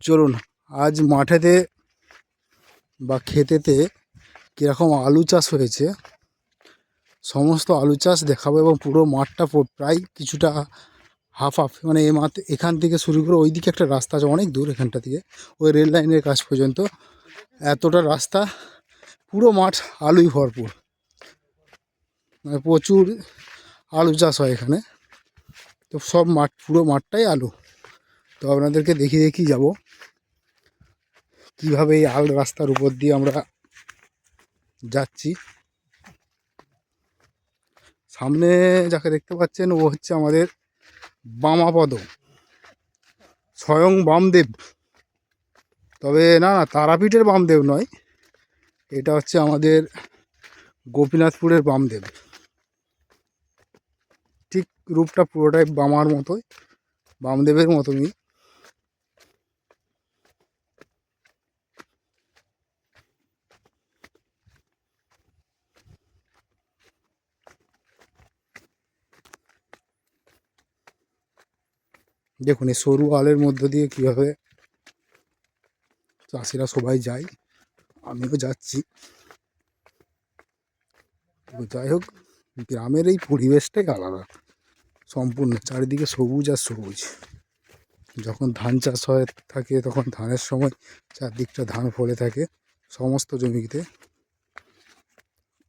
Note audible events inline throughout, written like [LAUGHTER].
চলুন, আজ মাঠেতে বা ক্ষেতেতে কীরকম আলু চাষ হয়েছে, সমস্ত আলু চাষ দেখাবো এবং পুরো মাঠটা প্রায় কিছুটা হাফ হাফ মানে এ মাঠ এখান থেকে শুরু করে ওই দিকে একটা রাস্তা আছে, অনেক দূর এখানটা থেকে, ওই রেল লাইনের কাছ পর্যন্ত। এতটা রাস্তা, পুরো মাঠ আলুই ভরপুর। মানে প্রচুর আলু চাষ হয় এখানে। তো সব মাঠ, পুরো মাঠটাই আলু। তো আপনাদেরকে দেখিয়ে দেখিয়ে যাব। কীভাবে এই আল রাস্তার উপর দিয়ে আমরা যাচ্ছি? সামনে যাকে দেখতে পাচ্ছেন, ও হচ্ছে আমাদের বামাপদ। স্বয়ং বামদেব। তবে না না, তারাপীঠের বামদেব নয়। এটা হচ্ছে আমাদের গোপীনাথপুরের বামদেব। ঠিক রূপটা পুরোটাই বামার মতোই, বামদেবের মতনই। দেখুন এই সরু আলের মধ্য দিয়ে কীভাবে চাষিরা সবাই যায়, আমিও যাচ্ছি। যাই হোক, গ্রামের এই পরিবেশটাই আলাদা, সম্পূর্ণ, চারিদিকে সবুজ আর সবুজ। যখন ধান চাষ হয় থাকে, তখন ধানের সময় চারদিকটা ধান ফলে থাকে, সমস্ত জমিতে।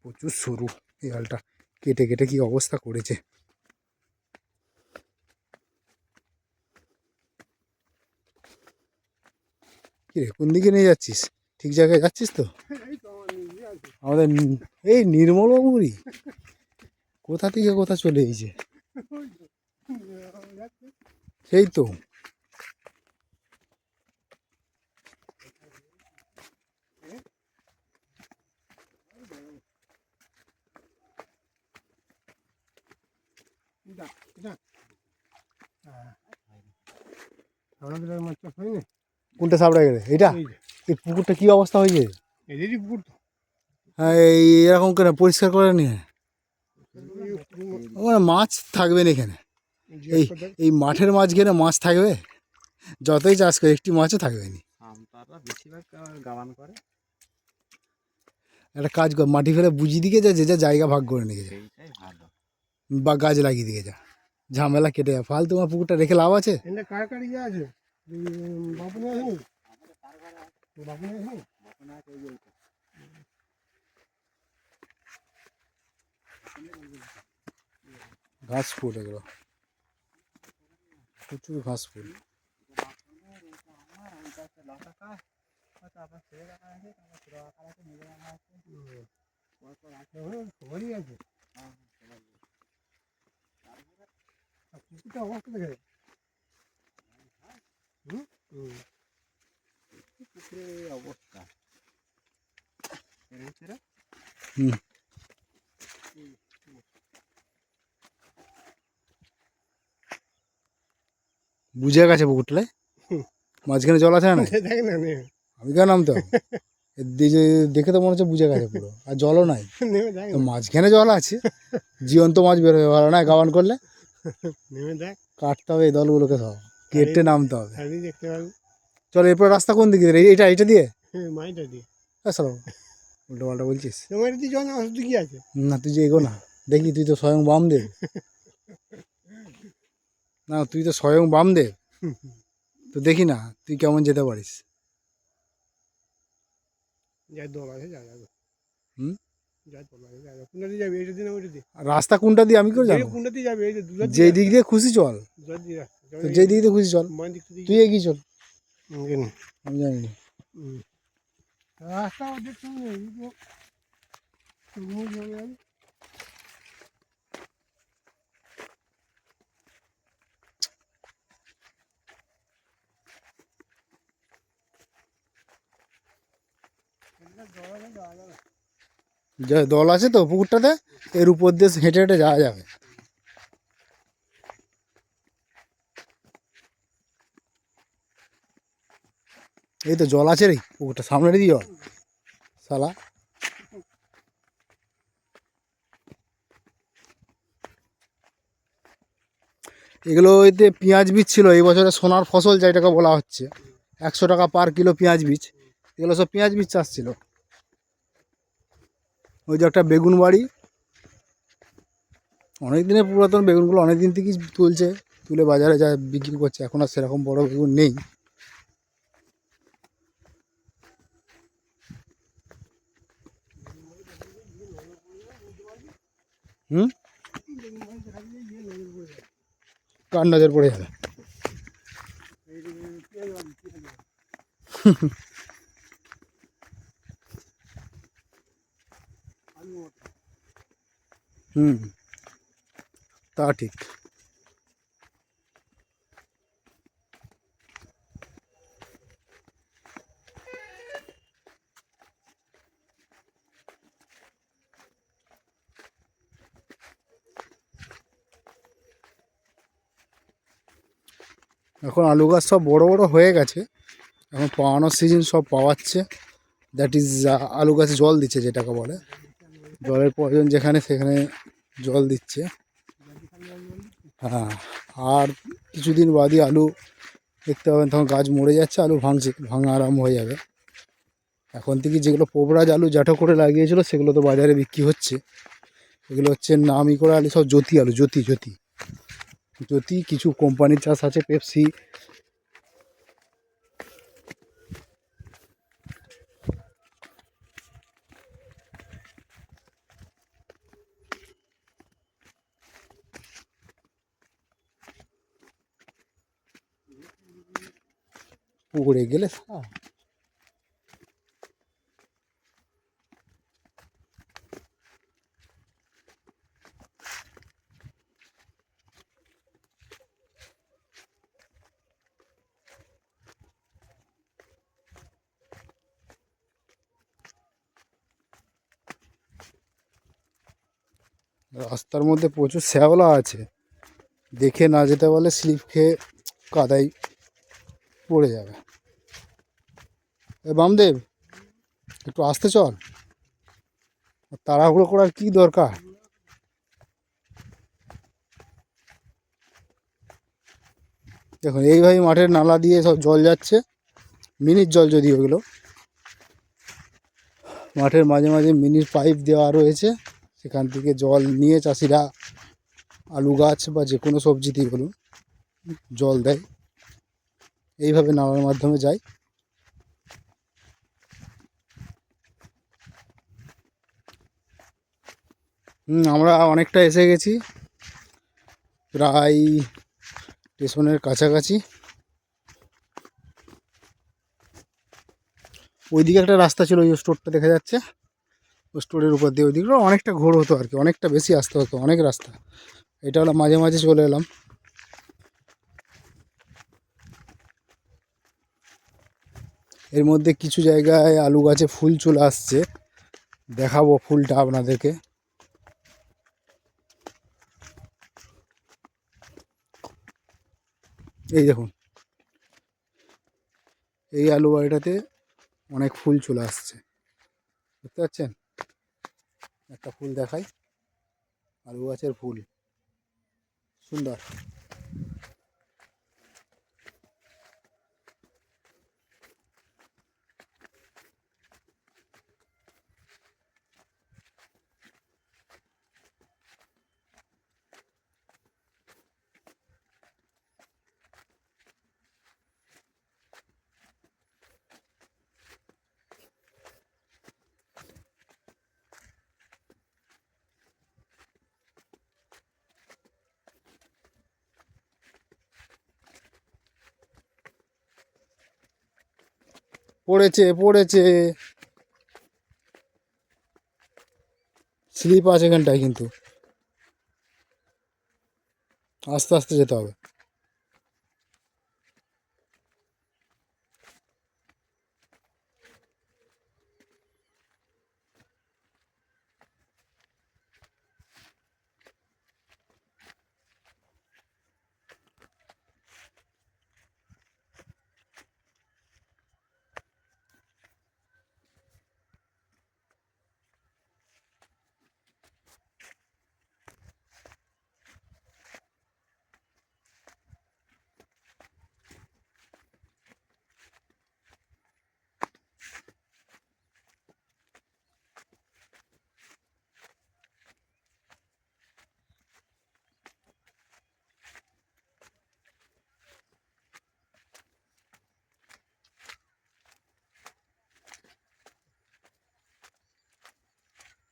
প্রচুর সরু এই আলটা, কেটে কেটে কি অবস্থা করেছে। কি রে, কোন দিকে নিয়ে যাচ্ছিস? ঠিক জায়গায় যাচ্ছিস তো? আমাদের এই নির্মলবাবুরই। কোথা থেকে কোথা চলে এসেছে? সেই তো। আমাদের মাছ চাষ হয়নি? কোনটা সাবড়া গেলে। এটা এই পুকুরটা কি অবস্থা হয়েছে? এদেরই পুকুর হ্যাঁ এই এরকম করে পরিষ্কার করে নিয়ে মানে মাছ থাকবে না এখানে। এই এই মাঠের মাঝখানে মাছ থাকবে। যতই চাষ করে একটি মাছও থাকবে না। একটা কাজ কর মাটি ফেলে বুঝিয়ে দিকে যা যে যা জায়গা ভাগ করে নিয়ে যা। বা গাছ লাগিয়ে দিকে যা। ঝামেলা কেটে যা। ফালতু আমার পুকুরটা রেখে লাভ আছে? ইয়ে আছে এই, বাপনে আসেনি বাপনে আসেনি ঘাস ফুল এগুলো প্রচুর ঘাস ফুল সবারই আছে অবস্থা দেখে অবস্থা বুঝে গেছে পুকুরটায়? মাঝখানে জল আছে না [LAUGHS] না আমি কেন নামতে দেখে তো মনে হচ্ছে বুঝে গেছে পুরো। আর জলও নাই। দেখ মাঝখানে জল আছে। জীবন্ত মাছ বের হয়ে ভালো না গাবান করলে? কাটতে হবে এই দলগুলোকে সব। কেটে নামতে হবে। চারিদিকে দেখতে পাবি। চল এরপর রাস্তা কোন দিকে এটা এটা দিয়ে? হ্যাঁ মাইটা দিয়ে। হ্যাঁ চলো উল্টো পাল্টা বলছিস জল কি আছে? না তুই যে এগো না। দেখি তুই তো স্বয়ং বাম দেব না তুই তো স্বয়ং বাম দেব তো দেখি না তুই কেমন যেতে পারিস। রাস্তা কোনটা দিয়ে আমি কেউ জানো যে দিক দিয়ে খুশি চল। তো যেই দিক দিয়ে খুশি চল মান দিক দিয়ে তুই এগিয়ে চল কেন আমি জানি না। রাস্তা ওদের সঙ্গে এই যে তুমি যাবে আর যে দল আছে তো পুকুরটাতে এর উপর দিয়ে হেঁটে হেঁটে যাওয়া যাবে এই তো জল আছে রে, পুকুরটা সামনে জল শালা। এগুলো এতে পেঁয়াজ বীজ ছিল, এই বছরে সোনার ফসল যেটাকে বলা হচ্ছে, একশো টাকা পার কিলো পেঁয়াজ বীজ, এগুলো সব পেঁয়াজ বীজ চাষ ছিল। ওই যে একটা বেগুন বাড়ি। অনেক দিনের পুরাতন বেগুনগুলো অনেক দিন থেকেই তুলছে, তুলে বাজারে যা বিক্রি করছে, এখন আর সেরকম বড় বেগুন নেই। হুম? কার নজর পড়ে যাবে? হুম। তা ঠিক। এখন আলু গাছ সব বড় বড় হয়ে গেছে। এখন পাওয়ানোর সিজন সব পাওয়াচ্ছে। দ্যাট ইজ আলু গাছে জল দিচ্ছে যেটাকে বলে। জলের প্রয়োজন যেখানে সেখানে জল দিচ্ছে। হ্যাঁ আর কিছুদিন বাদই আলু দেখতে পাবেন তখন গাছ মরে যাচ্ছে, আলু ভাঙছে, ভাঙা আরাম হয়ে যাবে। এখন থেকে যেগুলো পোবরাজ আলু জাটো করে লাগিয়েছিল, সেগুলো তো বাজারে বিক্রি হচ্ছে। এগুলো হচ্ছে নামি করে আলু, সব জ্যোতি আলু, জ্যোতি জ্যোতি। জ্যোতি কিছু কোম্পানির চাষ আছে পেপসি। পুকুরে গেলে সা- রাস্তার মধ্যে প্রচুর শ্যাওলা আছে। দেখে না যেতে পারলে স্লিপ খেয়ে কাদায় পড়ে যাবে। বামদেব, একটু আসতে চল। তাড়াহুড়ো করার কি দরকার? দেখুন এইভাবে মাঠের নালা দিয়ে সব জল যাচ্ছে। মিনির জল যদি ওগুলো মাঠের মাঝে মাঝে মিনির পাইপ দেওয়া রয়েছে। সেখান থেকে জল নিয়ে চাষিরা আলু গাছ বা যে কোনো সবজিতেই বলুন, জল দেয়। এইভাবে নালার মাধ্যমে যায়। হুম, আমরা অনেকটা এসে গেছি। প্রায় স্টেশনের কাছাকাছি। ওইদিকে একটা রাস্তা ছিল, ওই স্টোরটা দেখা যাচ্ছে। স্টোরের উপর দিয়ে ওইদিকে অনেকটা ঘোর হতো আর কি, অনেকটা বেশি আসতে হতো, অনেক রাস্তা। এটা হলো মাঝে মাঝে চলে এলাম। এর মধ্যে কিছু জায়গায় আলু গাছে ফুল চলে আসছে, দেখাবো ফুলটা আপনাদেরকে। এই দেখুন, এই আলু বাড়িটাতে অনেক ফুল চলে আসছে, বুঝতে পারছেন? একটা ফুল দেখাই। আলু গাছের ফুল। সুন্দর। পড়েছে পড়েছে। স্লিপ আছে এখানটায় কিন্তু। আস্তে আস্তে যেতে হবে।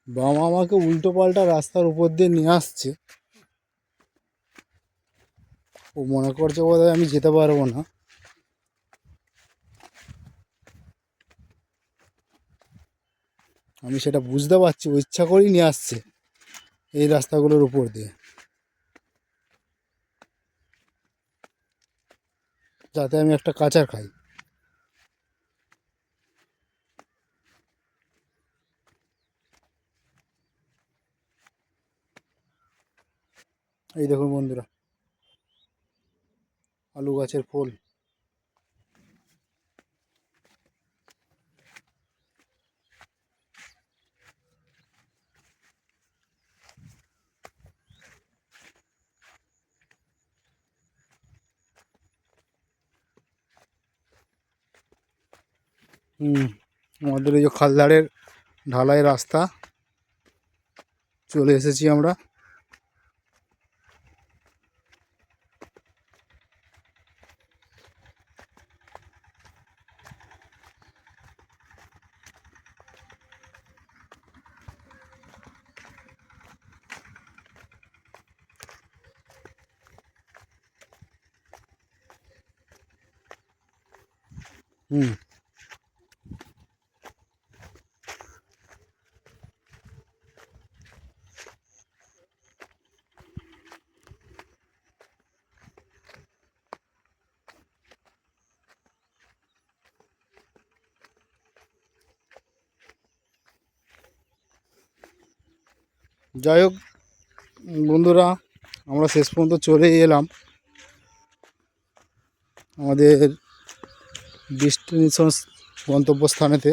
বাবা আমাকে উল্টো পাল্টা রাস্তার উপর দিয়ে নিয়ে আসছে। ও মনে করছে বোধহয় আমি যেতে পারব না। আমি সেটা বুঝতে পারছি, ও ইচ্ছা করেই নিয়ে আসছে এই রাস্তাগুলোর উপর দিয়ে। যাতে আমি একটা কাঁচার খাই। এই দেখুন বন্ধুরা, আলু গাছের ফুল। হুম, আমাদের এই যে খালদারের ঢালাই রাস্তা, চলে এসেছি আমরা। হুম। যাই হোক বন্ধুরা আমরা শেষ পর্যন্ত চলেই এলাম। আমাদের ডেস্টিনেশন গন্তব্যস্থানেতে।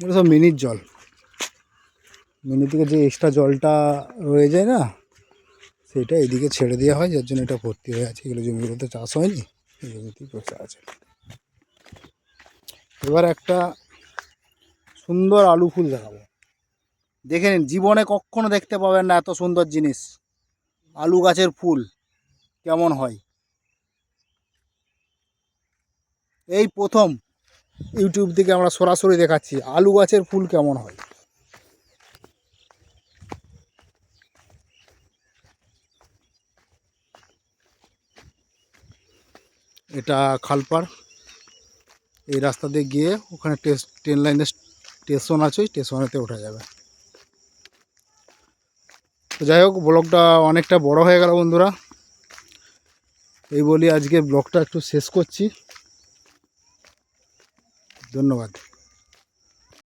এগুলো সব মিনির জল। মিনি থেকে যে এক্সট্রা জলটা রয়ে যায় না, সেটা এদিকে ছেড়ে দেওয়া হয়, যার জন্য এটা ভর্তি হয়ে আছে। এগুলো জমিগুলোতে চাষ হয়নি এই জমিতেই আছে। এবার একটা সুন্দর আলু ফুল দেখাবো। দেখে নিন, জীবনে কখনো দেখতে পাবেন না এত সুন্দর জিনিস। আলু গাছের ফুল, কেমন হয়? এই প্রথম ইউটিউব থেকে আমরা সরাসরি দেখাচ্ছি, আলু গাছের ফুল কেমন হয়? এটা খালপাড়, এই রাস্তা দিয়ে গিয়ে ওখানে ট্রেন লাইনের স্টেশন আছে স্টেশনেতে ওঠা যাবে। তো যাই হোক, ব্লগটা অনেকটা বড় হয়ে গেল বন্ধুরা। এই বলি আজকে ব্লগটা একটু শেষ করছি। ধন্যবাদ।